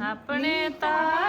આપણે તા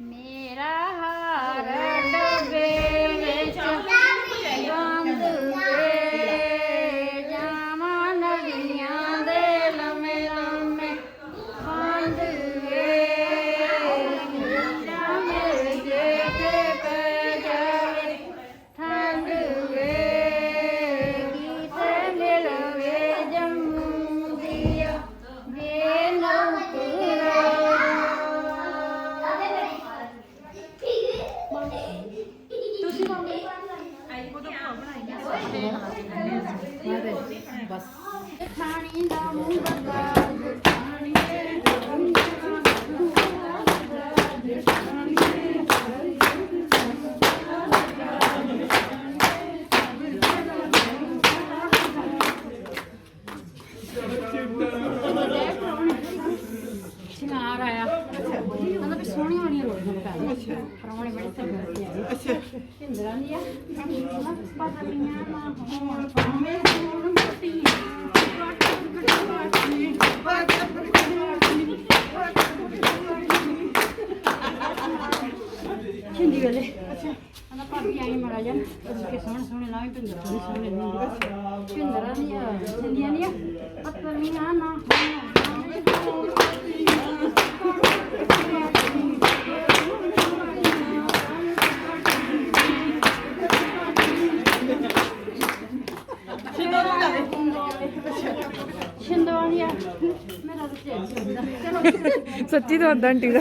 ਮੇਰਾ ਕਹਿੰਦਾ ਵੀ ਸੋਹਣੀਆਂ ਵਾਲੀਆਂ ਰੋਟੀਆਂ ਪਕਾ ਦੇ ਅੱਛਾ। ਪਰਵਾਣੇ ਬੜੇ ਸਭ ਤੇ ਆਏ ਅੱਛਾ। ਹਿੰਦਰਾ ਦੀ ਆ। ਨਾ ਪਤਾ ਨਹੀਂ ਨਾ ਹੋਣ ਭਾਵੇਂ ਹੋਣ ਮੋਟੀਆਂ ਹਿੰਦੀ ਵਾਲੇ। ਅੱਛਾ। ਕਹਿੰਦਾ ਭਾਬੀ ਆਈ ਮੜਾ ਜਾ ਕਿ ਸੋਹਣੇ ਸੋਹਣੇ ਲਾਵੇਂ ਪਿੰਦਰਾ ਦੇ ਸੋਹਣੇ ਨਹੀਂ ਪਿੰਦਰਾ ਦੀ ਆ ਹਿੰਦੀਆਂ ਦੀ ਆ। ਪਤਾ ਨਹੀਂ ਨਾ ਨਾ। ਸੱਚੀ ਤਾਂ ਉਦਾਂ ਆਂਟੀ ਦਾ।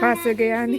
ਖਾ ਗਿਆ ਮੈਂ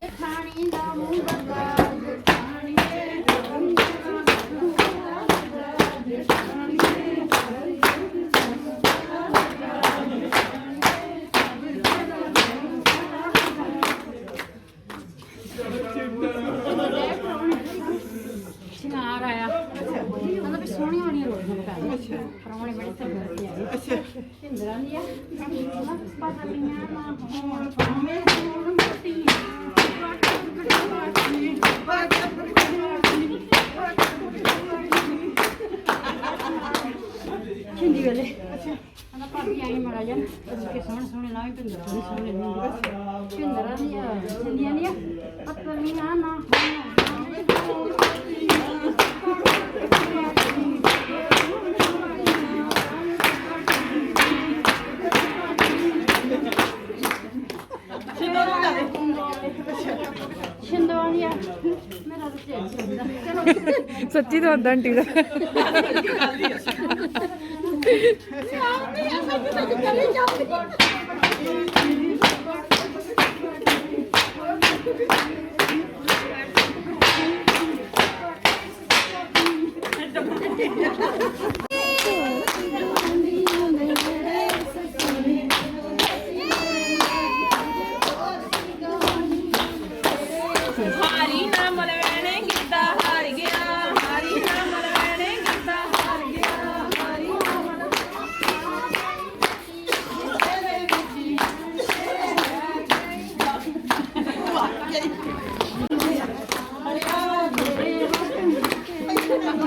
ਹਿੰਦੀ ਵਾਲੇ ਅੱਛਾ। ਕਹਿੰਦਾ ਭਾਬੀ ਆਈ ਮੜਾ ਜਾ ਕਿ ਸੋਹਣੇ ਸੋਹਣੇ ਲਾਵੇਂ ਪਿੰਦਰਾ ਦੇ ਸੋਹਣੇ ਨਹੀਂ ਪਿੰਦਰਾ ਦੀ ਆ ਹਿੰਦੀਆਂ ਦੀ ਆ ਨਹੀਂ ਨਾ ਨਾ ਸੱਚੀ ਤਾਂ ਉਦਾਂ ਆਂਟੀ ਦਾ।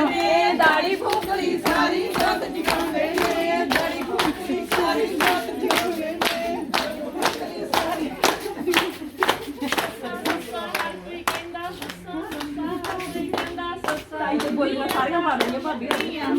ਨੇ ਦਾੜੀ ਫੁਕਲੀ ਸਾਰੀ ਜੱਤ ਟਿਕਾਉਂਦੇ ਨੇ ਦਾੜੀ ਫੁਕਲੀ ਸਾਰੀ ਜੱਤ ਟਿਕਾਉਂਦੇ ਨੇ ਦਾੜੀ ਫੁਕਲੀ ਸਾਰੀ ਤਾਈ ਤੇ ਬੋਲੀਆਂ ਸਾਰੀਆਂ ਮਾਰ ਲਈਆਂ ਭਾਬੀ। ਦੀਆਂ